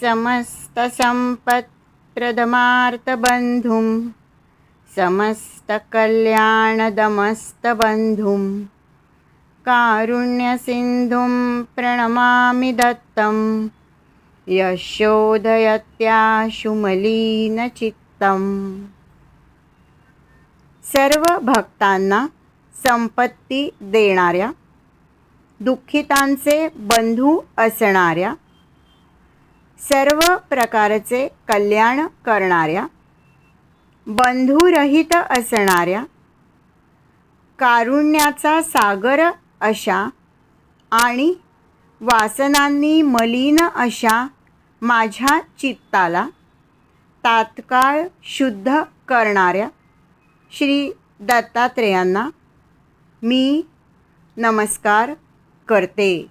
समस्तसम्पत्प्रदमार्तबन्धुं समस्तकल्याणदमस्तबन्धुं कारुण्यसिन्धुं प्रणमामि दत्तं यशोदयत्याशुमलीनचित्तम्। सर्व भक्तांना संपत्ती देणाऱ्या दुःखितांचे बंधू असणाऱ्या सर्व प्रकारचे कल्याण करणाऱ्या बंधुरहित असणाऱ्या कारुण्याचा सागर अशा आणि वासनांनी मलिन अशा माझ्या चित्ताला तात्काळ शुद्ध करणाऱ्या श्री दत्तात्रेयांना मी नमस्कार करते.